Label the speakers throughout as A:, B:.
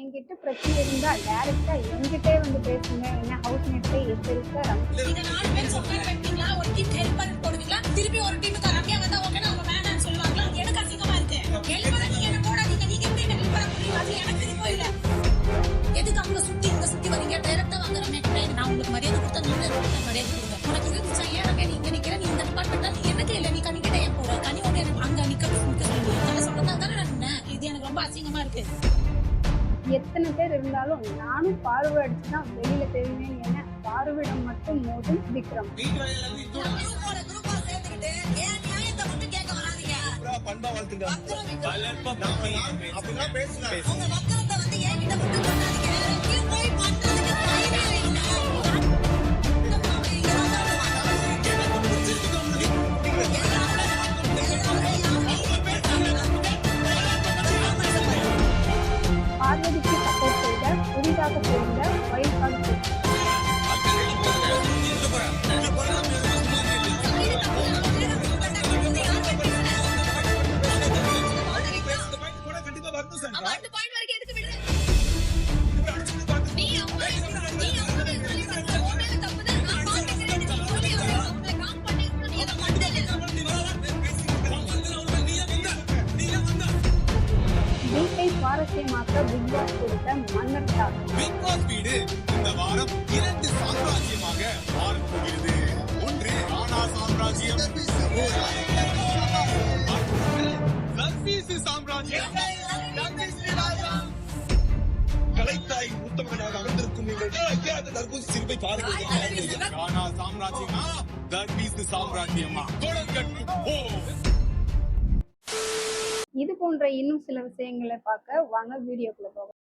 A: என்கிட்ட பிரச்சனை இருந்தா டைரக்டா என்கிட்டே வந்து பேசுங்க. என்ன ஹவுஸ் மேட்ஸே எச்சரிக்க
B: நீங்க நாலு பேர் உட்கார வைப்பீங்களா ஒரு டீம் ஹெல்ப்பர் போடுவீங்களா? திருப்பி ஒரு டீமுக்கு ரம்யா வந்தா ஓகே அவங்க வேணாம்னு சொல்லுவாங்களா? எனக்கு அசிங்கமா இருக்கு. ஹெல்ப்பரை நீங்க என்ன போடாதீங்க. நீங்க எப்படி என்ன ஹெல்ப் பண்ண முடியும்? அது எனக்கு விருப்பம் இல்ல எதுக்கு அவங்க சுத்தி இங்க சுத்தி வரீங்க? டைரக்டா வாங்க ரம்யா கிட்ட. நான் உங்களுக்கு மரியாதை கொடுத்தா நீங்க எனக்கு மரியாதை கொடுங்க? உனக்கு இருந்துச்சா? ஏன் ரம்யா நீங்க நிக்கிற? நீ இந்த டிபார்ட்மெண்ட் நீ எனக்கு இல்ல? நீ கனிக்கிட்ட ஏன் போற. கனி ஒன்று அங்க நிக்க நிக்க சொல்லி. நான் சொல்றதா? தானே நான் இது எனக்கு ரொம்ப அசிங்கமா இருக்கு.
A: எத்தனை பேர் இருந்தாலும் நானும் பார்வை அடிச்சு தான் வெளியில தெரிவேன் என பார்வையிடம் மட்டும் மோதும் விக்ரம்.
B: குரூப்போட குரூப்பா சேர்ந்துக்கிட்டு ஏன் நியாயத்தை மட்டும் கேட்க வராதீங்க
C: பண்பா வளர்த்துங்க பேசுறேன்
A: வீட்டை சுவாரஸ்யமாக்க பிக் பாஸ் கொடுத்த மன்னர்
C: தர்பூசி சிரிப்பை சாம்ராஜ்யமா தர்பீஸ் சாம்ராஜ்யமா ஓ
A: இது போன்ற இன்னும் சில விஷயங்களை பார்க்க வாங்க வீடியோக்குள்ள போகலாம்.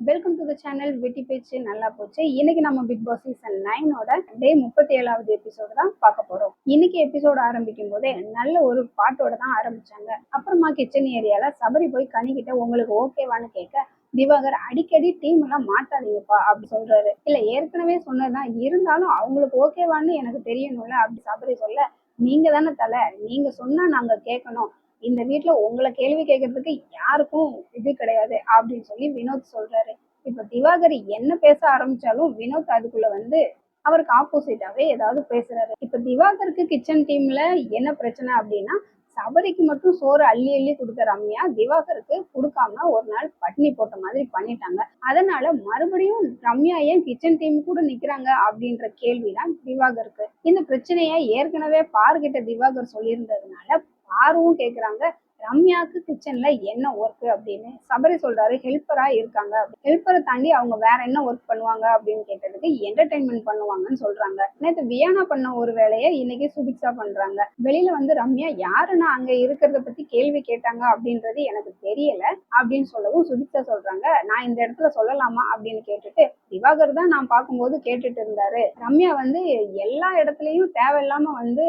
A: வெல்கம் டு த சேனல் வெட்டி பேச்சு நல்லா போச்சு. இன்னைக்கு நம்ம பிக் பாஸ் சீசன் நைனோட டே முப்பத்தி ஏழாவது எபிசோடு தான் பார்க்க போறோம். இன்னைக்கு எபிசோடு ஆரம்பிக்கும் போதே நல்ல ஒரு பாட்டோட தான் ஆரம்பிச்சாங்க. அப்புறமா கிச்சன் ஏரியால சபரி போய் கனிக்கிட்ட உங்களுக்கு ஓகேவான்னு கேட்க திவாகர் அடிக்கடி டீம் எல்லாம் மாத்தாதீங்கப்பா அப்படி சொல்றாரு. இல்ல ஏற்கனவே சொன்னதுதான். இருந்தாலும் அவங்களுக்கு ஓகேவான்னு எனக்கு தெரியணும்ல. அப்படி சபரி சொல்ல நீங்க தானே தலை. நீங்க சொன்னா நாங்க கேட்கணும். இந்த வீட்டுல உங்களை கேள்வி கேட்கறதுக்கு யாருக்கும் இது கிடையாது அப்படின்னு சொல்லி வினோத் சொல்றாரு. இப்ப திவாகர் என்ன பேச ஆரம்பிச்சாலும் வினோத் அதுக்குள்ள வந்து அவருக்கு ஆப்போசிட்டாவே ஏதாவது பேசுறாரு. இப்ப திவாகருக்கு கிச்சன் டீம்ல என்ன பிரச்சனை அப்படின்னா சபரிக்கு மட்டும் சோறு அள்ளி அள்ளி கொடுத்த ரம்யா திவாகருக்கு கொடுக்காம ஒரு நாள் பட்டினி போட்ட மாதிரி பண்ணிட்டாங்க. அதனால மறுபடியும் ரம்யா ஏன் கிச்சன் டீம் கூட நிக்கிறாங்க அப்படின்ற கேள்விதான் திவாகருக்கு. இந்த பிரச்சனையை ஏற்கனவே பார்கிட்ட திவாகர் சொல்லியிருந்ததுனால பாருவும் கேட்குறாங்க ரம்யாக்கு கிச்சன்ல என்ன ஒர்க் அப்படின்னு சபரி சொல்றாரு ஹெல்ப்பரா இருக்காங்க. ஹெல்ப்பரை தாண்டி அவங்க வேற என்ன ஒர்க் பண்ணுவாங்க அப்படின்னு கேட்டதுக்கு என்டர்டைன்மெண்ட் பண்ணுவாங்கன்னு சொல்றாங்க. நேற்று வியானா பண்ண ஒரு வேலையை இன்னைக்கு சுபிக்ஸா பண்றாங்க. வெளியில வந்து ரம்யா யாருன்னா அங்க இருக்கிறத பத்தி கேள்வி கேட்டாங்க? அப்படின்றது எனக்கு தெரியல அப்படின்னு சொல்லவும் சுபிக்ஷா சொல்றாங்க. நான் இந்த இடத்துல சொல்லலாமா? அப்படின்னு கேட்டுட்டு திவாகர் தான் நான் பார்க்கும்போது கேட்டுட்டு இருந்தாரு. ரம்யா வந்து எல்லா இடத்துலயும் தேவையில்லாம வந்து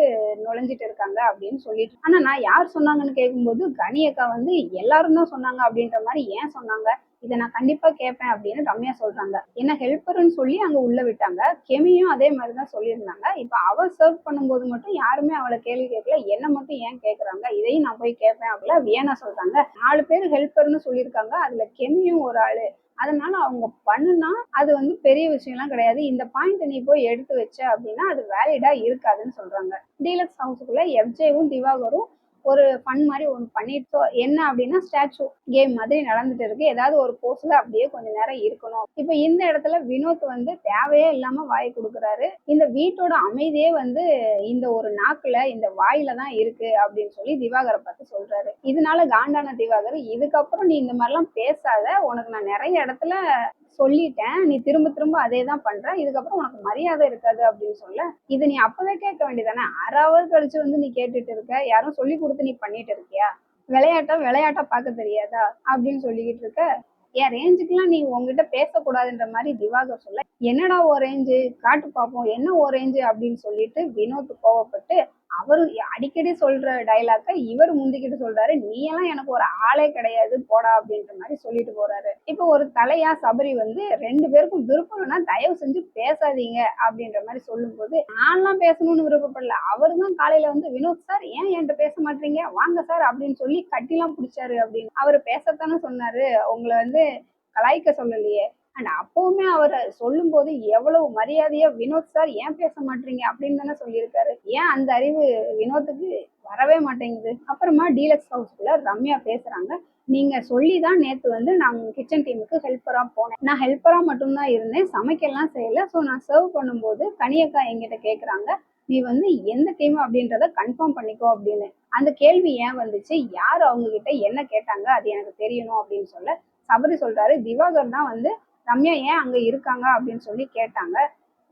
A: நுழைஞ்சிட்டு இருக்காங்க அப்படின்னு சொல்லிட்டு ஆனா நான் யார் சொன்னாங்கன்னு கேட்கும்போது கனி அக்கா வந்து எல்லாரும் தான் சொன்னாங்க அப்படின்ற மாதிரி ஏன் சொன்னாங்க? இதை நான் கண்டிப்பா கேட்பேன் அப்படின்னு ரம்யா சொல்றாங்க. என்ன ஹெல்ப்பர்னு சொல்லி அங்க உள்ள விட்டாங்க. கெமியும் அதே மாதிரி தான் சொல்லியிருந்தாங்க. இப்ப அவ சர்வ் பண்ணும்போது மட்டும் யாருமே அவளை கேள்வி கேட்கல. என்ன மட்டும் ஏன் கேக்குறாங்க இதையும் நான் போய் கேட்பேன் அப்படிலாம் வியனா சொல்றாங்க. நாலு பேர் ஹெல்ப்பர்னு சொல்லியிருக்காங்க. அதுல கெமியும் ஒரு ஆளு. அதனால அவங்க பண்ணுனா அது வந்து பெரிய விஷயம்லாம் கிடையாது. இந்த பாயிண்ட் நீ போய் எடுத்து வச்ச அப்படின்னா அது வேலிடா இருக்காதுன்னு சொல்றாங்க. டீலக்ஸ் ஹவுஸுக்குள்ள எஃப்ஜேவும் திவாகரும் ஒரு ஃபன் மாதிரி ஒன்று பண்ணிட்டு என்ன அப்படின்னா ஸ்டாச்சு கேம் மாதிரி நடந்துட்டு இருக்கு. ஏதாவது ஒரு போஸ்ல அப்படியே கொஞ்ச நேரம் இருக்கணும். இப்போ இந்த இடத்துல வினோத் வந்து தேவையே இல்லாம வாய் கொடுக்குறாரு. இந்த வீட்டோட அமைதியே வந்து இந்த ஒரு நாக்குல இந்த வாயில தான் இருக்கு அப்படின்னு சொல்லி திவாகரை பார்த்து சொல்றாரு. இதனால காண்டான திவாகர் இதுக்கப்புறம் நீ இந்த மாதிரிலாம் பேசாத. உனக்கு நான் நிறைய இடத்துல சொல்லிட்டேன். நீ திரும்ப திரும்ப அதே தான் பண்ற. இதுக்கப்புறம் உனக்கு மரியாதை இருக்காது அப்படின்னு சொல்ல இது நீ அப்பவே கேட்க வேண்டியதானே? அரை ஹவர் கழிச்சு வந்து நீ கேட்டுட்டு இருக்க. யாரும் சொல்லி கொடுத்து நீ பண்ணிட்டு இருக்கியா? விளையாட்டா விளையாட்டா பார்க்க தெரியாதா? அப்படின்னு சொல்லிக்கிட்டு இருக்க. என் ரேஞ்சுக்கெல்லாம் நீ உங்ககிட்ட பேசக்கூடாதுன்ற மாதிரி திவாகர் சொல்ல என்னடா ஓ ரேஞ்சு காட்டு பார்ப்போம் என்ன ஓ ரேஞ்சு அப்படின்னு சொல்லிட்டு வினோத் கோவப்பட்டு அவர் அடிக்கடி சொல்ற டைலாக்க இவர் முந்திக்கிட்டு சொல்றாரு. நீ எல்லாம் எனக்கு ஒரு ஆளே கிடையாது போடா அப்படின்ற மாதிரி சொல்லிட்டு போறாரு. இப்போ ஒரு தலையா சபரி வந்து ரெண்டு பேருக்கும் விருப்பம்னா தயவு செஞ்சு பேசாதீங்க அப்படின்ற மாதிரி சொல்லும்போது நான்லாம் பேசணும்னு விருப்பப்படல. அவரு தான் காலையில வந்து வினோத் சார் ஏன் என்கிட்ட பேச மாட்டீங்க? வாங்க சார் அப்படின்னு சொல்லி கட்டிலாம் பிடிச்சாரு அப்படின்னு. அவர் பேசத்தானே சொன்னாரு. உங்களை வந்து கலாய்க்க சொல்லலையே. அண்ட் அப்பவுமே அவர் சொல்லும்போது எவ்வளவு மரியாதையா வினோத் சார் ஏன் பேச மாட்டீங்க? அப்படின்னு தானே சொல்லியிருக்காரு. ஏன் அந்த அறிவு வினோத்துக்கு வரவே மாட்டேங்குது? அப்புறமா டீலக்ஸ் ஹவுஸ்க்குள்ள ரம்யா பேசுறாங்க. நீங்க சொல்லி தான் நேத்து வந்து நான் கிச்சன் டீமுக்கு ஹெல்ப்பராக போனேன். நான் ஹெல்ப்பராக மட்டும்தான் இருந்தேன். சமைக்கலாம் செய்யல. ஸோ நான் சர்வ் பண்ணும்போது கனியக்கா என்கிட்ட கேட்குறாங்க நீ வந்து எந்த டீம் அப்படின்றத கன்ஃபார்ம் பண்ணிக்கோ அப்படின்னு. அந்த கேள்வி ஏன் வந்துச்சு? யார் அவங்க கிட்ட என்ன கேட்டாங்க? அது எனக்கு தெரியணும் அப்படின்னு சொல்ல சபரி சொல்றாரு. திவாகர் தான் வந்து ரம்யா ஏன் அங்க இருக்காங்க? அப்படின்னு சொல்லி கேட்டாங்க.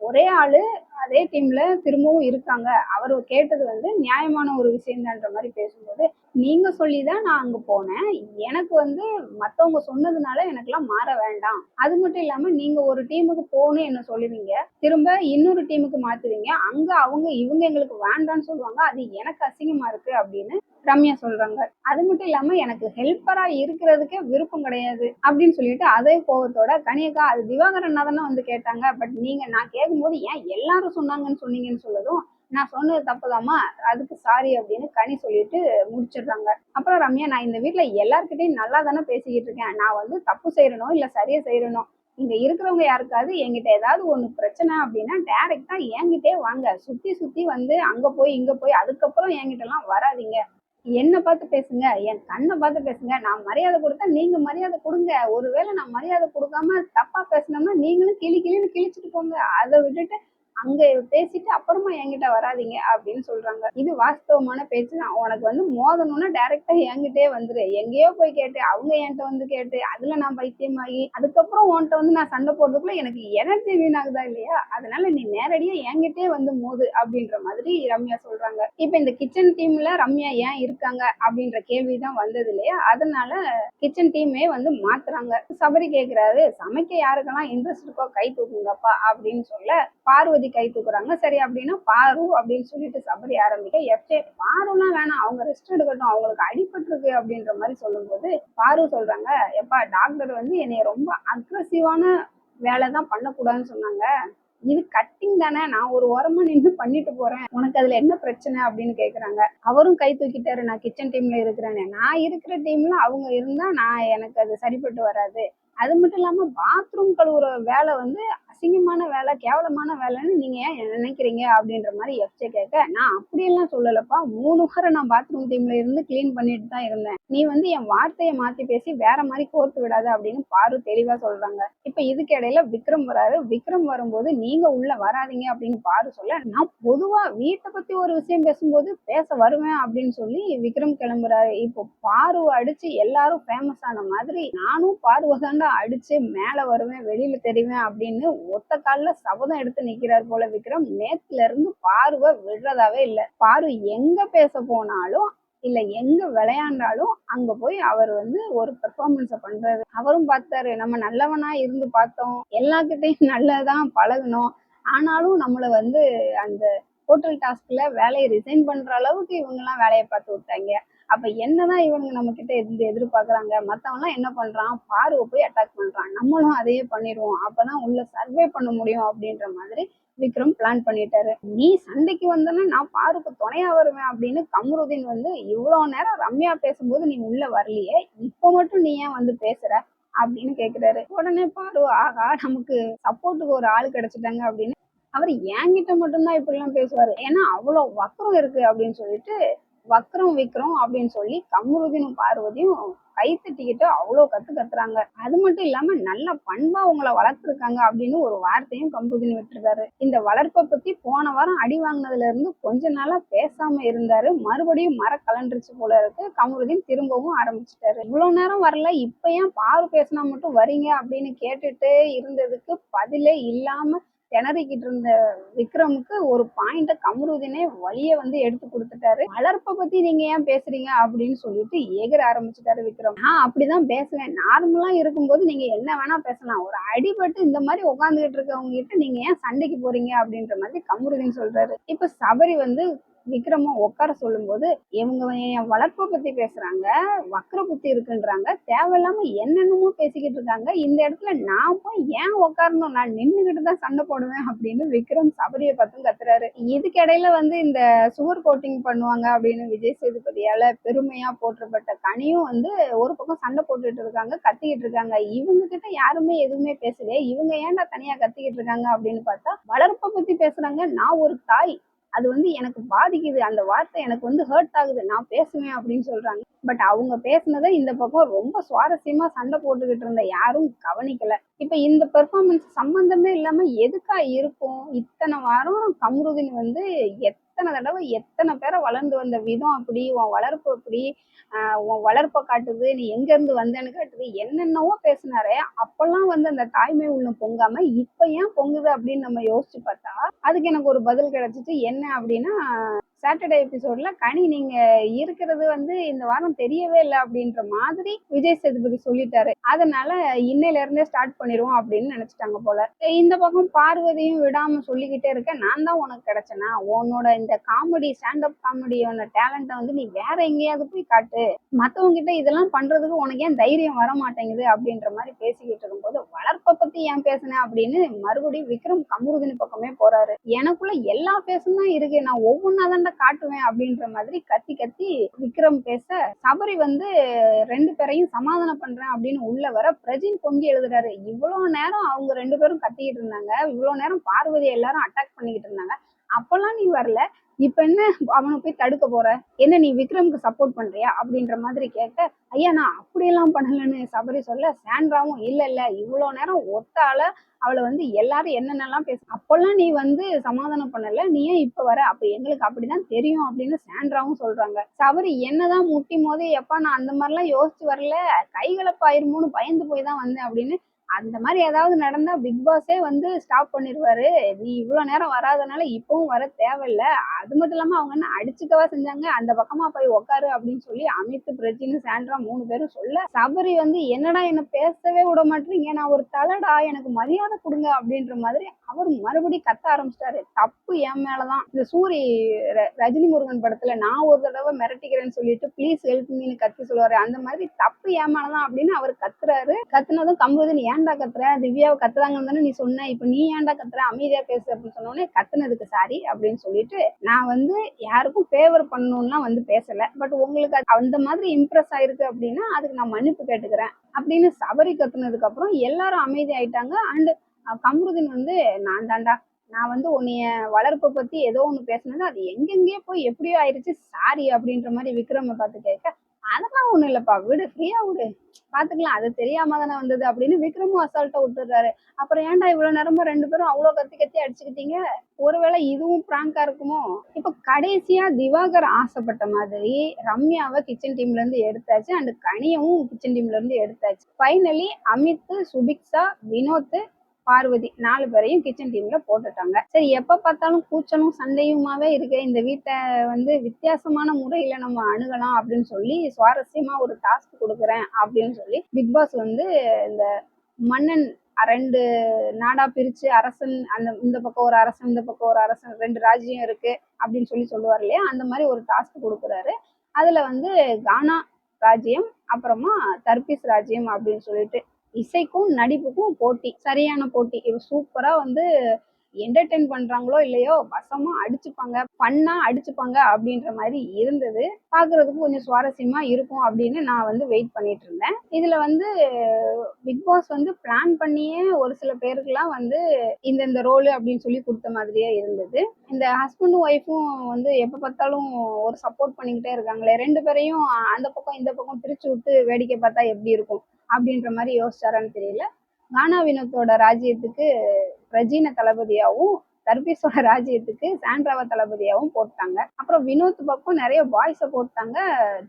A: ஒரே ஆளு அதே டீம்ல திரும்பவும் இருக்காங்க. அவர் கேட்டது வந்து நியாயமான ஒரு விஷயம்தான்ற மாதிரி பேசும்போது நீங்க சொல்லிதான் நான் அங்க போனேன். எனக்கு வந்து மத்தவங்க சொன்னதுனால எனக்கெல்லாம் மாற வேண்டாம். அது மட்டும் இல்லாம நீங்க ஒரு டீமுக்கு போகணும் என்ன சொல்லுவீங்க? திரும்ப இன்னொரு டீமுக்கு மாத்துவீங்க. அங்க அவங்க இவங்க எங்களுக்கு வேண்டாம்னு சொல்லுவாங்க. அது எனக்கு அசிங்கமா இருக்கு அப்படின்னு ரம்யா சொல்றாங்க. அது மட்டும் இல்லாம எனக்கு ஹெல்ப்பரா இருக்கிறதுக்கே விருப்பம் கிடையாது அப்படின்னு சொல்லிட்டு அதே கோவத்தோட கனியக்கா அது திவாகரன் தானே வந்து கேட்டாங்க. பட் நீங்க நான் கேட்கும்போது ஏன் எல்லாரும் சொன்னாங்கன்னு சொன்னீங்கன்னு சொல்லதும் நான் சொன்னது தப்புதாம்மா? அதுக்கு சாரி அப்படின்னு கனி சொல்லிட்டு முடிச்சிடுறாங்க. அப்புறம் ரம்யா நான் இந்த வீட்டுல எல்லாருக்கிட்டையும் நல்லா தானே பேசிக்கிட்டு இருக்கேன். நான் வந்து தப்பு செய்யறனோ இல்ல சரியா செய்யறனோ இங்க இருக்கிறவங்க யாருக்காவது என்கிட்ட ஏதாவது ஒண்ணு பிரச்சனை அப்படின்னா டைரக்டா என்கிட்டே வாங்க. சுத்தி சுத்தி வந்து அங்க போய் இங்க போய் அதுக்கப்புறம் என்கிட்ட எல்லாம் வராதீங்க. என்னை பார்த்து பேசுங்க என் கண்ணை பார்த்து பேசுங்க. நான் மரியாதை கொடுத்தா நீங்க மரியாதை கொடுங்க. ஒருவேளை நான் மரியாதை கொடுக்காம தப்பா பேசினோம்னா நீங்களும் கிளி கிளின்னு கிழிச்சிட்டு போங்க. அதை விட்டுட்டு அங்க பேசிட்டு அப்புறமா என்கிட்ட வராதீங்க அப்படின்னு சொல்றாங்க. இது வாஸ்தவமான பேச்சு. தான் உனக்கு வந்து மோதணும்னா டைரக்டா என்கிட்டே வந்துரு. எங்கேயோ போய் கேட்டு அவங்க என்கிட்ட வந்து கேட்டு அதுல நான் பைத்தியமாகி அதுக்கப்புறம் உன்கிட்ட வந்து நான் சண்டை போடுறதுக்குள்ள எனக்கு எனர்ஜி வீணாகுதா இல்லையா? அதனால நீ நேரடியா என்கிட்டே வந்து மோது அப்படின்ற மாதிரி ரம்யா சொல்றாங்க. இப்ப இந்த கிச்சன் டீம்ல ரம்யா ஏன் இருக்காங்க அப்படின்ற கேள்விதான் வந்தது இல்லையா? அதனால கிச்சன் டீமே வந்து மாத்துறாங்க. சபரி கேக்குறாரு சமைக்க யாருக்கெல்லாம் இன்ட்ரெஸ்ட் இருக்கோ கை தூக்குங்கப்பா அப்படின்னு சொல்ல பார்வதி கை தூக்குறாங்க. சரி அப்படின்னா பாரு அப்படின்னு சொல்லிட்டு சபரி ஆரம்பிக்க எஃப்ஏ பாருலாம் வேணாம். அவங்க ரெஸ்ட் எடுக்கட்டும். அவங்களுக்கு அடிபட்டிருக்கு. அப்படின்ற மாதிரி சொல்லும்போது பாரு சொல்றாங்க எப்பா டாக்டர் வந்து என்னைய ரொம்ப அக்ரஸிவான வேலை தான் பண்ணக்கூடாதுன்னு சொன்னாங்க. இது கட்டிங் தானே. நான் ஒரு ஓரமா நின்று பண்ணிட்டு போறேன். உனக்கு அதுல என்ன பிரச்சனை? அப்படின்னு கேக்குறாங்க. அவரும் கை தூக்கிட்டாரு. நான் கிச்சன் டீம்ல இருக்கிறேன்னு நான் இருக்கிற டீம்ல அவங்க இருந்தா நான் எனக்கு அது சரிப்பட்டு வராது. அது மட்டும் இல்லாம பாத்ரூம் கழுவுற வேலை வந்து அசிங்கமான வேலை கேவலமான வேலைன்னு நீங்க ஏன் நினைக்கிறீங்க அப்படின்ற மாதிரி எஃப்ஜே கேட்க நான் அப்படியெல்லாம் சொல்லலப்பா. மூணு முறை நான் பாத்ரூம் டீம்ல இருந்து க்ளீன் பண்ணிட்டு தான் இருந்தேன். நீ வந்து என் வார்த்தையை மாத்தி பேசி வேற மாதிரி கோர்த்து விடாத அப்படின்னு பாரு தெளிவா சொல்றாங்க. இப்ப இதுக்கு இடையில விக்ரம் வராரு. விக்ரம் வரும்போது நீங்க உள்ள வராதீங்க அப்படின்னு பாரு சொல்ல நான் பொதுவா வீட்டை பத்தி ஒரு விஷயம் பேசும்போது பேச வருவேன் அப்படின்னு சொல்லி விக்ரம் கிளம்புறாரு. இப்போ பார்வை அடிச்சு எல்லாரும் ஃபேமஸ் ஆன மாதிரி நானும் பார்வை தாண்டா அடிச்சு மேல வருவேன் வெளியில தெரிவேன் அப்படின்னு ஒத்த கால்ல சபதம் எடுத்து நிக்கிறார் போல விக்ரம். நேத்துல இருந்து பார்வை விடுறதாவே இல்ல. பாரு எங்க பேச போனாலும் இல்ல எங்க விளையாண்டாலும் அங்க போய் அவர் வந்து ஒரு பெர்ஃபார்மன்ஸ பண்றாரு. அவரும் பார்த்தாரு நம்ம நல்லவனா இருந்து பார்த்தோம். எல்லாத்துக்கிட்டையும் நல்லதான் பழகணும் ஆனாலும் நம்மள வந்து அந்த ஹோட்டல் டாஸ்க்ல வேலையை ரிசைன் பண்ற அளவுக்கு இவங்க எல்லாம் வேலையை பார்த்து விட்டாங்க. அப்ப என்னதான் இவனுங்க நம்ம கிட்ட இருந்து எதிர்பார்க்கறாங்க மத்தவன் எல்லாம் என்ன பண்றான்? பார்வை போய் அட்டாக் பண்றான். நம்மளும் அதையே பண்ணிடுவோம். அப்பதான் உள்ள சர்வே பண்ண முடியும் அப்படின்ற மாதிரி விக்ரம் பிளான் பண்ணிட்டாரு. நீ சண்டைக்கு வந்தனா நான் பாருக்கு துணையா வருவேன் அப்படின்னு கமருதீன் வந்து இவ்வளவு நேரம் ரம்யா பேசும்போது நீ உள்ள வரலையே இப்ப மட்டும் நீ ஏன் வந்து பேசுற அப்படின்னு கேக்குறாரு. உடனே பாரு ஆகா நமக்கு சப்போர்ட்டுக்கு ஒரு ஆள் கிடைச்சிட்டாங்க அப்படின்னு. அவர் என்கிட்ட மட்டும்தான் இப்படி எல்லாம் பேசுவாரு. ஏன்னா அவ்வளவு வக்கரம் இருக்கு அப்படின்னு சொல்லிட்டு வக்ரம் விக்ரம் அப்படின்னு சொல்லி கமருதீனும் பார்வதியும் கை தட்டிக்கிட்டு அவ்வளோ கத்து கத்துறாங்க அது மட்டும் இல்லாம நல்ல பண்பா உங்களை வளர்த்துருக்காங்க அப்படின்னு ஒரு வார்த்தையும் கம்புதினி விட்டுருக்காரு. இந்த வளர்ப்பை பத்தி போன வாரம் அடி வாங்கினதுல இருந்து கொஞ்ச நாளா பேசாம இருந்தாரு. மறுபடியும் மர கலண்டுருச்சு போல இருக்கு. கமருதீன் திரும்பவும் ஆரம்பிச்சிட்டாரு. இவ்வளவு நேரம் வரல. இப்ப ஏன் பாரு பேசினா மட்டும் வரீங்க அப்படின்னு கேட்டுட்டு இருந்ததுக்கு பதிலே இல்லாம திணறிக்கிட்டு இருந்த விக்ரமுக்கு ஒரு பாயிண்ட கமருதினே வழிய வந்து எடுத்து கொடுத்துட்டாரு. வளர்ப்பை பத்தி நீங்க ஏன் பேசுறீங்க அப்படின்னு சொல்லிட்டு எகிர ஆரம்பிச்சுட்டாரு விக்ரம். நான் அப்படிதான் பேசுவேன். நார்மலா இருக்கும்போது நீங்க என்ன வேணா பேசலாம். ஒரு அடிபட்டு இந்த மாதிரி உட்காந்துக்கிட்டு இருக்கவங்க கிட்ட நீங்க ஏன் சண்டைக்கு போறீங்க அப்படின்ற மாதிரி கமருதின் சொல்றாரு. இப்ப சபரி வந்து விக்ரமும் உட்கார சொல்லும்போது இவங்க என் வளர்ப்பை பத்தி பேசுறாங்க வக்ர புத்தி இருக்குன்றாங்க. தேவையில்லாம என்னென்னமோ பேசிக்கிட்டு இருக்காங்க. இந்த இடத்துல நான் போய் ஏன் உட்காரணும்? நான் நின்றுகிட்டு தான் சண்டை போடுவேன் அப்படின்னு விக்ரம் சபரியை பார்த்தும் கத்துறாரு. இதுக்கு இடையில வந்து இந்த சுகர் கோட்டிங் பண்ணுவாங்க அப்படின்னு விஜய் சேதுபதியால பெருமையா போற்றப்பட்ட கனியும் வந்து ஒரு பக்கம் சண்டை போட்டுட்டு இருக்காங்க கத்திக்கிட்டு இருக்காங்க. இவங்க கிட்ட யாருமே எதுவுமே பேசலையே. இவங்க ஏன்டா தனியா கத்திக்கிட்டு இருக்காங்க அப்படின்னு பார்த்தா வளர்ப்பை பத்தி பேசுறாங்க. நான் ஒரு தாய். அது வந்து எனக்கு பாதிக்குது. அந்த வார்த்தை எனக்கு வந்து ஹர்ட் ஆகுது. நான் பேசுவேன் அப்படின்னு சொல்றாங்க. பட் அவங்க பேசினதை இந்த பக்கம் ரொம்ப சுவாரஸ்யமா சண்டை போட்டுக்கிட்டு இருந்த யாரும் கவனிக்கல. இப்ப இந்த பெர்ஃபார்மன்ஸ் சம்பந்தமே இல்லாம எதுக்கா இருக்கும்? இத்தனை வாரம் கம்ருதீன் வந்து எத்தனை தடவை எத்தனை பேரை வளர்ந்து வந்த விதம் அப்படி உன் வளர்ப்பு அப்படி உன் வளர்ப்பை காட்டுது நீ எங்க இருந்து வந்தேன்னு காட்டுது என்னென்னவோ பேசினாரே. அப்பெல்லாம் வந்து அந்த தாய்மை உள்ள பொங்காம இப்ப ஏன் பொங்குது அப்படின்னு நம்ம யோசிச்சு பார்த்தா அதுக்கு எனக்கு ஒரு பதில் கிடைச்சிச்சு. என்ன அப்படின்னா சாட்டர்டே எபிசோட்ல கனி நீங்க இருக்கிறது வந்து இந்த வாரம் தெரியவே இல்லை அப்படின்ற மாதிரி விஜய் சேதுபதி சொல்லிட்டாரு. அதனால இன்னையில இருந்தே ஸ்டார்ட் பண்ணிடுவோம் அப்படின்னு நினைச்சிட்டாங்க போல. இந்த பக்கம் பார்வதியும் விடாம சொல்லிக்கிட்டே இருக்க நான் தான் உனக்கு கிடைச்சனா? உன்னோட இந்த காமெடி ஸ்டாண்டப் காமெடியோட டேலண்ட்டை வந்து நீ வேற எங்கேயாவது போய் காட்டு. மத்தவங்க கிட்ட இதெல்லாம் பண்றதுக்கு உனக்கு ஏன் தைரியம் வர மாட்டேங்குது அப்படின்ற மாதிரி பேசிக்கிட்டு இருக்கும்போது வளர்ப்பை பத்தி ஏன் பேசுனேன் அப்படின்னு மறுபடியும் விக்ரம் கமருதின் பக்கமே போறாரு. எனக்குள்ள எல்லா பேசும் தான் இருக்கு. நான் ஒவ்வொன்னா உன்னை காட்டுவேன் அப்படின்ற மாதிரி கத்தி கத்தி விக்ரம் பேச சபரி வந்து ரெண்டு பேரையும் சமாதானம் பண்றேன் அப்படின்னு உள்ள வர பிரஜின் பொங்கி எழுதுறாரு. இவ்வளவு நேரம் அவங்க ரெண்டு பேரும் கத்திக்கிட்டு இருந்தாங்க. இவ்வளவு நேரம் பார்வதி எல்லாரும் அட்டாக் பண்ணிக்கிட்டு இருந்தாங்க. அப்பெல்லாம் நீ வரல. இப்ப என்ன அவனை போய் தடுக்க போற? என்ன நீ விக்ரமுக்கு சப்போர்ட் பண்றியா? அப்படின்ற மாதிரி கேட்க ஐயா நான் அப்படியெல்லாம் பண்ணலன்னு சபரி சொல்ல சாண்ட்ராவும் இல்ல இல்ல. இவ்வளவு நேரம் ஒத்தால அவளை வந்து எல்லாரும் என்னென்னலாம் பேச அப்பெல்லாம் நீ வந்து சமாதானம் பண்ணல. நீ ஏன் இப்ப வர? அப்ப எங்களுக்கு அப்படிதான் தெரியும் அப்படின்னு சாண்ட்ராவும் சொல்றாங்க. சபரி என்னதான் முட்டி மோதி எப்பா நான் அந்த மாதிரிலாம் யோசிச்சு வரல. கைகலப்பாயிருமோன்னு பயந்து போய் தான் வந்தேன் அப்படின்னு அந்த மாதிரி ஏதாவது நடந்தா பிக் பாஸே வந்து ஸ்டாப் பண்ணிடுவாரு நீ இவ்வளவு நேரம் வராதனால இப்பவும் வர தேவையில்ல. அது மட்டும் இல்லாம அவங்க என்ன அடிச்சுக்கவா செஞ்சாங்க? அந்த பக்கமா போய் உக்காரு அப்படின்னு சொல்லி அமித் பிரஜின் சாண்ட்ரா மூணு பேரும் சொல்ல சபரி வந்து என்னடா என்ன பேசவே விட மாட்டீங்க நான் ஒரு தலடா எனக்கு மரியாதை கொடுங்க அப்படின்ற மாதிரி அவர் மறுபடியும் கத்த ஆரம்பிச்சிட்டாரு. தப்பு என் மேலதான். இந்த சூரி ர- ரஜினி முருகன் படத்துல நான் ஒரு தடவை மிரட்டிக்கிறேன்னு சொல்லிட்டு ப்ளீஸ் ஹெல்ப் மீன்னு கத்தி சொல்லுவாரு. அந்த மாதிரி தப்பு என் மேலதான் அப்படின்னு அவர் கத்துறாரு. கத்துனதும் கம்புதன் ஏன்டா கத்துற? திவ்யாவை கத்துறாங்கன்னு தானே நீ சொன்ன. இப்ப நீ ஏன்டா கத்துற? அமைதியா பேசு அப்படின்னு சொன்னோடனே கத்துனதுக்கு சாரி அப்படின்னு சொல்லிட்டு நான் வந்து யாருக்கும் ஃபேவர் பண்ணணும்லாம் வந்து பேசல. பட் உங்களுக்கு அந்த மாதிரி இம்ப்ரெஸ் ஆயிருக்கு அப்படின்னா அதுக்கு நான் மன்னிப்பு கேட்டுக்கிறேன். அப்படின்னு சபரி கத்துனதுக்கு அப்புறம் எல்லாரும் அமைதி ஆயிட்டாங்க. அண்ட் கமருதீன் வந்து நான் தாண்டா நான் வந்து உன்னைய வளர்ப்பை பத்தி ஏதோ ஒண்ணு பேசினது அது எங்கெங்கே போய் எப்படியோ ஆயிடுச்சு சாரி அப்படின்ற மாதிரி விக்ரம பார்த்து கேட்க அதெல்லாம் ஒண்ணும் இல்லப்பா. விடு ஃப்ரீயா விடு. பாத்துக்கலாம். அது தெரியாம தானே வந்தது அப்படின்னு விக்ரமும் அசால்ட்டா விட்டுறாரு அப்புறம் ஏன்டா இவ்வளவு நேரமா ரெண்டு பேரும் அவ்வளவு கத்தி கத்தி அடிச்சுக்கிட்டீங்க? ஒருவேளை இதுவும் பிராங்கா இருக்குமோ? இப்ப கடைசியா திவாகர் ஆசைப்பட்ட மாதிரி ரம்யாவை கிச்சன் டீம்ல இருந்து எடுத்தாச்சு. அண்ட் கனியவும் கிச்சன் டீம்ல இருந்து எடுத்தாச்சு. ஃபைனலி அமித் சுபிக்ஷா வினோத் பார்வதி நாலு பேரையும் கிச்சன் டீம்ல போட்டுட்டாங்க. சரி எப்ப பார்த்தாலும் கூச்சலும் சண்டையுமாவே இருக்க. இந்த வீட்டை வந்து வித்தியாசமான முறையில நம்ம அணுகலாம் அப்படின்னு சொல்லி சுவாரஸ்யமா ஒரு டாஸ்க் கொடுக்குறேன் அப்படின்னு சொல்லி பிக் பாஸ் வந்து இந்த மன்னன் ரெண்டு நாடா பிரிச்சு அரசன் அந்த இந்த பக்கம் ஒரு அரசன் இந்த பக்கம் ஒரு அரசன் ரெண்டு ராஜ்யம் இருக்கு அப்படின்னு சொல்லி சொல்லுவார் இல்லையா? அந்த மாதிரி ஒரு டாஸ்க் கொடுக்குறாரு. அதுல வந்து கானா ராஜ்யம் அப்புறமா தர்பிஸ் ராஜ்யம் அப்படின்னு சொல்லிட்டு இசைக்கும் நடிப்புக்கும் போட்டி. சரியான போட்டி. இது சூப்பரா வந்து என்டர்டெயின் பண்றாங்களோ இல்லையோ வசமா அடிச்சுப்பாங்க. பண்ணா அடிச்சுப்பாங்க அப்படின்ற மாதிரி இருந்தது. பாக்குறதுக்கு கொஞ்சம் சுவாரஸ்யமா இருக்கும் அப்படின்னு நான் வந்து வெயிட் பண்ணிட்டு இருந்தேன். இதுல வந்து பிக் பாஸ் வந்து பிளான் பண்ணியே ஒரு சில பேருக்குலாம் வந்து இந்த இந்த ரோலு அப்படின்னு சொல்லி கொடுத்த மாதிரியே இருந்தது. இந்த ஹஸ்பண்டும் ஒய்ஃபும் வந்து எப்ப பார்த்தாலும் ஒரு சப்போர்ட் பண்ணிக்கிட்டே இருக்காங்களே. ரெண்டு பேரையும் அந்த பக்கம் இந்த பக்கம் பிரிச்சு விட்டு வேடிக்கை பார்த்தா எப்படி இருக்கும்? அப்படின்ற மாதிரி யோசிச்சாரான்னு தெரியல. கானா வினோத்தோட ராஜ்யத்துக்கு ரஜின தளபதியாகவும் தர்பீஸோட ராஜ்யத்துக்கு சாண்ட்ராவா தளபதியாகவும் போட்டாங்க. அப்புறம் வினோத் பக்கம் நிறைய பாய்ஸை போட்டாங்க.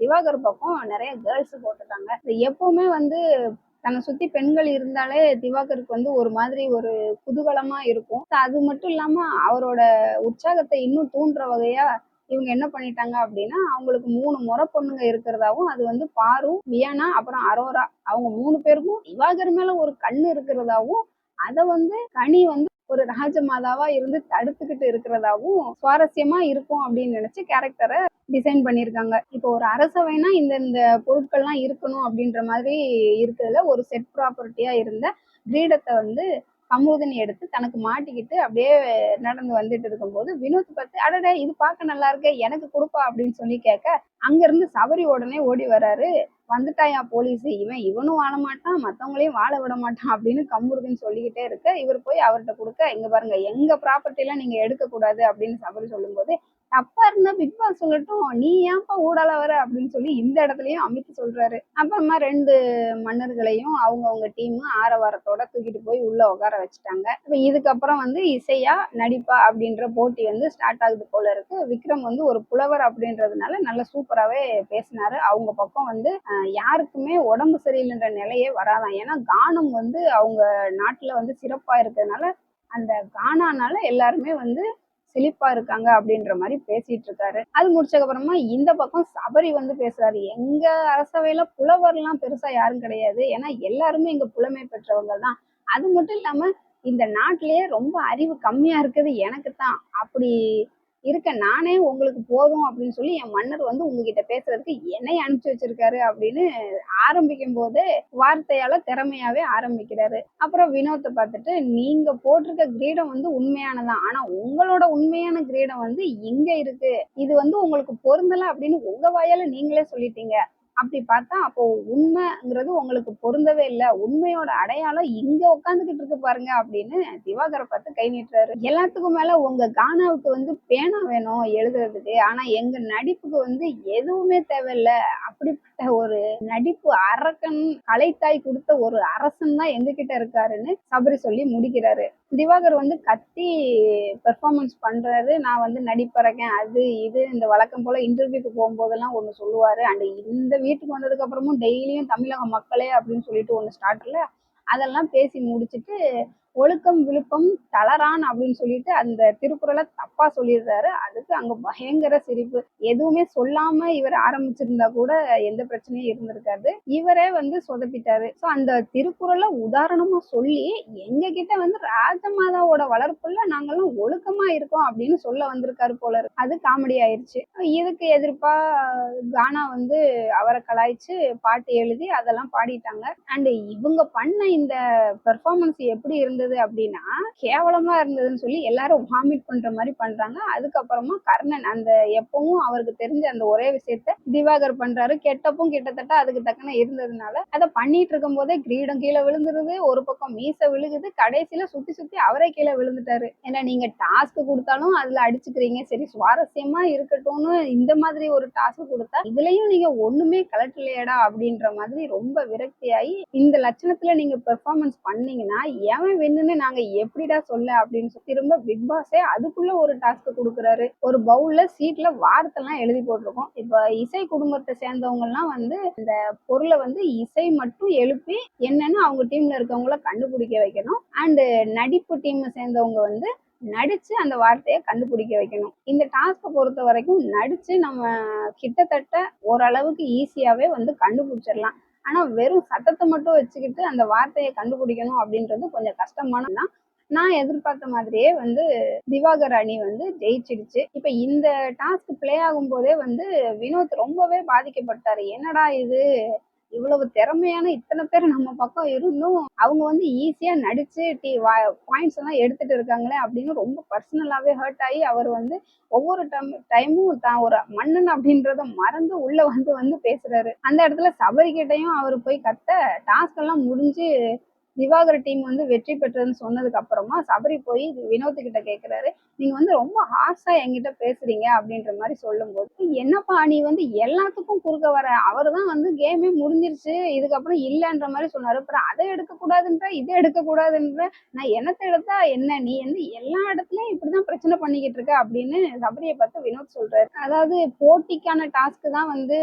A: திவாகர் பக்கம் நிறைய கேர்ள்ஸை போட்டுட்டாங்க. இது எப்பவுமே வந்து தன்னை சுத்தி பெண்கள் இருந்தாலே திவாகருக்கு வந்து ஒரு மாதிரி ஒரு குதூகலமா இருக்கும். அது மட்டும் இல்லாம அவரோட உற்சாகத்தை இன்னும் தூண்டுற வகையா இவங்க என்ன பண்ணிட்டாங்க அப்படின்னா அவங்களுக்கு மூணு முறை பொண்ணுங்க இருக்கிறதாவும் அது வந்து பாரு வியானா அப்புறம் அரோரா அவங்க மூணு பேருக்கும் திவாகர் மேல ஒரு கண்ணு இருக்கிறதாவும் அதை வந்து கனி வந்து ஒரு ராஜமாதாவா இருந்து தடுத்துக்கிட்டு இருக்கிறதாவும் சுவாரஸ்யமா இருக்கும் அப்படின்னு நினைச்சு கேரக்டரை டிசைன் பண்ணியிருக்காங்க. இப்போ ஒரு அரசவைனா இந்த இந்த பொருட்கள்லாம் இருக்கணும் அப்படின்ற மாதிரி இருக்கிறதுல ஒரு செட் ப்ராப்பர்ட்டியா இருந்த கிரீடத்தை வந்து கமுதினி எடுத்து தனக்கு மாட்டிக்கிட்டு அப்படியே நடந்து வந்துட்டு இருக்கும்போது வினோத் பார்த்து அடடே இது பார்க்க நல்லா இருக்கு எனக்கு கொடுப்பா அப்படின்னு சொல்லி கேட்க அங்கிருந்து சபரி உடனே ஓடி வராரு. வந்துட்டாயா போலீஸ்? இவன் இவனும் வாழ மாட்டான் மற்றவங்களையும் வாழ விட மாட்டான் அப்படின்னு கம்புருதுன்னு சொல்லிக்கிட்டே இருக்க இவர் போய் அவர்கிட்ட கொடுக்க இங்க பாருங்க எங்க ப்ராப்பர்ட்டி எல்லாம் நீங்க எடுக்க கூடாது அப்படின்னு சபரி சொல்லும்போது தப்பா இருந்தா பிக் பாஸ் சொல்லட்டும். நீ ஏன்பா ஊடால வர? அப்படின்னு சொல்லி இந்த இடத்துலயும் அமைத்து சொல்றாரு. அப்புறமா ரெண்டு மன்னர்களையும் அவங்கவுங்க டீம் ஆரவாரத்தோட தூக்கிட்டு போய் உள்ள உட்கார வச்சுட்டாங்க. இப்ப இதுக்கப்புறம் வந்து இசையா நடிப்பா அப்படின்ற போட்டி வந்து ஸ்டார்ட் ஆகுது போல இருக்கு. விக்ரம் வந்து ஒரு புலவர் அப்படின்றதுனால நல்ல சூப்பராகவே பேசினாரு. அவங்க பக்கம் வந்து யாருக்குமே உடம்பு சரியில்லைன்ற நிலையே வராதான் ஏன்னா கானம் வந்து அவங்க நாட்டுல வந்து சிறப்பா இருக்கிறதுனால அந்த கானானால எல்லாருமே வந்து செழிப்பா இருக்காங்க அப்படின்ற மாதிரி பேசிட்டு இருக்காரு. அது முடிச்சதுக்கு அப்புறமா இந்த பக்கம் சபரி வந்து பேசுறாரு. எங்க அரசவையில புலவர்லாம் பெருசா யாரும் கிடையாது. ஏன்னா எல்லாருமே இங்க புலமை பெற்றவங்க தான். அது மட்டும் இல்லாம இந்த நாட்டிலேயே ரொம்ப அறிவு கம்மியா இருக்குது. எனக்கு தான் அப்படி இருக்க நானே உங்களுக்கு போதும் அப்படின்னு சொல்லி என் மன்னர் வந்து உங்ககிட்ட பேசுறதுக்கு என்னை அனுப்பிச்சு வச்சிருக்காரு அப்படின்னு ஆரம்பிக்கும் போதே வார்த்தையால திறமையாவே ஆரம்பிக்கிறாரு. அப்புறம் வினோத்தை பார்த்துட்டு நீங்க போட்டிருக்க கிரீடம் வந்து உண்மையானதான். ஆனா உங்களோட உண்மையான கிரீடம் வந்து இங்க இருக்கு. இது வந்து உங்களுக்கு பொருந்தல அப்படின்னு உங்க வாயால நீங்களே சொல்லிட்டீங்க. அப்படி பார்த்தா அப்போ உண்மைங்கிறது உங்களுக்கு பொருந்தவே இல்லை. உண்மையோட அடையாளம் இங்க உட்காந்துக்கிட்டு இருக்கு பாருங்க அப்படின்னு திவாகரை பார்த்து கை நீட்டுறாரு. எல்லாத்துக்கும் மேல உங்க கானாவுக்கு வந்து பேனா வேணும் எழுதுறதுக்கு. ஆனா எங்க நடிப்புக்கு வந்து எதுவுமே தேவையில்ல. அப்படிப்பட்ட ஒரு நடிப்பு அரக்கன் கலைத்தாய் கொடுத்த ஒரு அரசன் தான் எங்க கிட்ட இருக்காருன்னு சபரி சொல்லி முடிக்கிறாரு. திவாகர் வந்து கத்தி பெர்ஃபார்மன்ஸ் பண்ணுறாரு நான் வந்து நடிப்பறக்கேன் அது இது இந்த வழக்கம் போல் இன்டர்வியூக்கு போகும்போதெல்லாம் ஒன்று சொல்லுவார். அண்ட் இந்த வீட்டுக்கு வந்ததுக்கப்புறமும் டெய்லியும் தமிழக மக்களே அப்படின்னு சொல்லிட்டு ஒன்று ஸ்டார்ட்ல அதெல்லாம் பேசி முடிச்சுட்டு ஒழுக்கம் விழுப்பம் தளரான் அப்படின்னு சொல்லிட்டு அந்த திருக்குறளை தப்பா சொல்லிடுறாரு. அதுக்கு அங்க பயங்கர சிரிப்பு. எதுவுமே சொல்லாம இவர் ஆரம்பிச்சிருந்தா கூட எந்த பிரச்சனையும் இருந்திருக்காது. இவரே வந்து சொதப்பிட்டாரு. ஸோ அந்த திருக்குறளை உதாரணமா சொல்லி எங்க கிட்ட வந்து ராஜமாதாவோட வளர்ப்புல நாங்கெல்லாம் ஒழுக்கமா இருக்கோம் அப்படின்னு சொல்ல வந்திருக்காரு போல இருக்கு. அது காமெடி ஆயிருச்சு. இதுக்கு எதிர்ப்பா கானா வந்து அவரை கலாய்ச்சு பாட்டு எழுதி அதெல்லாம் பாடிட்டாங்க. அண்ட் இவங்க பண்ண இந்த பெர்ஃபார்மன்ஸ் எப்படி இருந்தது அப்படின்னா கேவலமா இருந்ததுன்னு சொல்லி எல்லாரும் வாமிட் பண்ற மாதிரி பண்றாங்க. அதுக்கப்புறமா கர்ணன் அந்த எப்பவும் அவருக்கு தெரிஞ்ச அந்த ஒரே விஷயத்த திவாகர் பண்றாரு. கெட்டப்பும் கிட்டத்தட்ட அதுக்கு தக்கன இருந்ததுனால அதை பண்ணிட்டு இருக்கும் போதே கிரீடம் கீழே விழுந்துருது ஒரு பக்கம் மீச விழுகுது கடைசியில சுத்தி சுத்தி அவரே கீழே விழுந்துட்டாரு. ஏன்னா நீங்க டாஸ்க் கொடுத்தாலும் அதுல அடிச்சுக்கிறீங்க. சரி சுவாரஸ்யமா இருக்கட்டும்னு இந்த மாதிரி ஒரு டாஸ்க் கொடுத்தா இதுலயும் நீங்க ஒண்ணுமே கலட்டலையடா அப்படின்ற மாதிரி ரொம்ப விரக்தியாகி இந்த லட்சணத்துல நீங்க பெர்ஃபார்மன்ஸ் பண்ணீங்கன்னா எவன் என்னன்னு நாங்க எப்படிடா சொல்ல அப்படின்னு சொல்லி திரும்ப பிக் பாஸே அதுக்குள்ள ஒரு டாஸ்க் கொடுக்குறாரு. ஒரு பவுல்ல சீட்ல வார்த்தைலாம் எழுதி போட்டிருக்கோம். இப்ப இசை குடும்பத்தை சேர்ந்தவங்க எல்லாம் வந்து இந்த பொருளை வந்து இசை மட்டும் எழுப்பி என்னன்னு அவங்க டீம்ல இருக்கவங்கள கண்டுபிடிக்க வைக்கணும். அண்ட் நடிப்பு டீமை சேர்ந்தவங்க வந்து நடிச்சு அந்த வார்த்தையை கண்டுபிடிக்க வைக்கணும். இந்த டாஸ்க்கை பொறுத்த வரைக்கும் நடிச்சு நம்ம கிட்டத்தட்ட ஓரளவுக்கு ஈஸியாவே வந்து கண்டுபிடிச்சிடலாம். ஆனா வெறும் சத்தத்தை மட்டும் வச்சுக்கிட்டு அந்த வார்த்தையை கண்டுபிடிக்கணும் அப்படின்றது கொஞ்சம் கஷ்டமான நான் எதிர்பார்த்த மாதிரியே வந்து திவாகர் அணி வந்து ஜெயிச்சிடுச்சு. இப்ப இந்த டாஸ்க் ப்ளே ஆகும்போதே வந்து வினோத் ரொம்பவே பாதிக்கப்பட்டாரு. என்னடா இது? இவ்வளவு திறமையான இத்தனை பேர் நம்ம பக்கம் இருந்தும் அவங்க வந்து ஈஸியா நடிச்சு டி பாயிண்ட்ஸ் எல்லாம் எடுத்துட்டு இருக்காங்களே அப்படின்னு ரொம்ப பர்சனலாவே ஹர்ட் ஆகி அவர் வந்து ஒவ்வொரு டைம் டைமும் தான் ஒரு மன்னன் அப்படின்றத மறந்து உள்ள வந்து வந்து பேசுறாரு. அந்த இடத்துல சபரிக்கிட்டையும் அவர் போய் கத்த டாஸ்க் எல்லாம் முடிஞ்சு திவாகர் டீம் வந்து வெற்றி பெற்றதுன்னு சொன்னதுக்கு அப்புறமா சபரி போய் வினோத் கிட்ட கேக்குறாரு. நீங்க வந்து ரொம்ப ஹார்ஷா என்கிட்ட பேசுறீங்க அப்படின்ற மாதிரி சொல்லும்போது என்னப்பா நீ வந்து எல்லாத்துக்கும் குறுக்க வர. அவர் தான் வந்து கேமே முடிஞ்சிருச்சு. இதுக்கப்புறம் இல்லைன்ற மாதிரி சொன்னாரு. அப்புறம் அதை எடுக்க கூடாதுன்ற இதை எடுக்க கூடாதுன்ற நான் என்னத்தை எடுத்தா என்ன? நீ வந்து எல்லா இடத்துலயும் இப்படிதான் பிரச்சனை பண்ணிக்கிட்டு இருக்க அப்படின்னு சபரியை பார்த்து வினோத் சொல்றாரு. அதாவது போட்டிக்கான டாஸ்க் தான் வந்து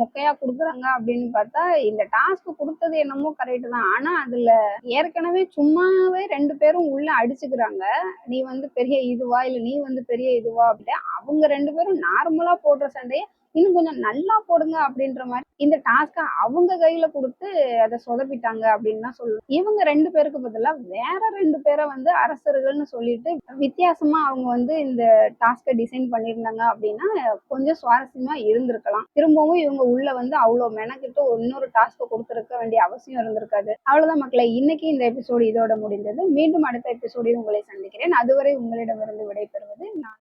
A: மொக்கையா கொடுக்குறாங்க அப்படின்னு பார்த்தா இந்த டாஸ்க் கொடுத்தது என்னமோ கரெக்ட் தான். ஆனா அதுல ஏற்கனவே சும்மாவே ரெண்டு பேரும் உள்ள அடிச்சுக்கிறாங்க. நீ வந்து பெரிய இதுவா? இல்ல நீ வந்து பெரிய இதுவா? அப்படின்னு அவங்க ரெண்டு பேரும் நார்மலா போடுற சண்டையை இன்னும் கொஞ்சம் நல்லா போடுங்க அப்படின்ற மாதிரி இந்த டாஸ்க்கை அவங்க கையில கொடுத்து அதை சொதப்பிட்டாங்க அப்படின்னு தான் சொல்லுவோம். இவங்க ரெண்டு பேருக்கு பதிலாக வேற ரெண்டு பேரை வந்து அரசர்கள்னு சொல்லிட்டு வித்தியாசமா அவங்க வந்து இந்த டாஸ்க்கை டிசைன் பண்ணியிருந்தாங்க அப்படின்னா கொஞ்சம் சுவாரஸ்யமா இருந்திருக்கலாம். திரும்பவும் இவங்க உள்ள வந்து அவ்வளோ மெனக்கிட்டு இன்னொரு டாஸ்க்கை கொடுத்துருக்க வேண்டிய அவசியம் இருந்திருக்காது. அவ்வளோதான் மக்களை இன்னைக்கு இந்த எபிசோடு இதோட முடிந்தது. மீண்டும் அடுத்த எபிசோடில் உங்களை சந்திக்கிறேன். அதுவரை உங்களிடமிருந்து விடைபெறுவது நான்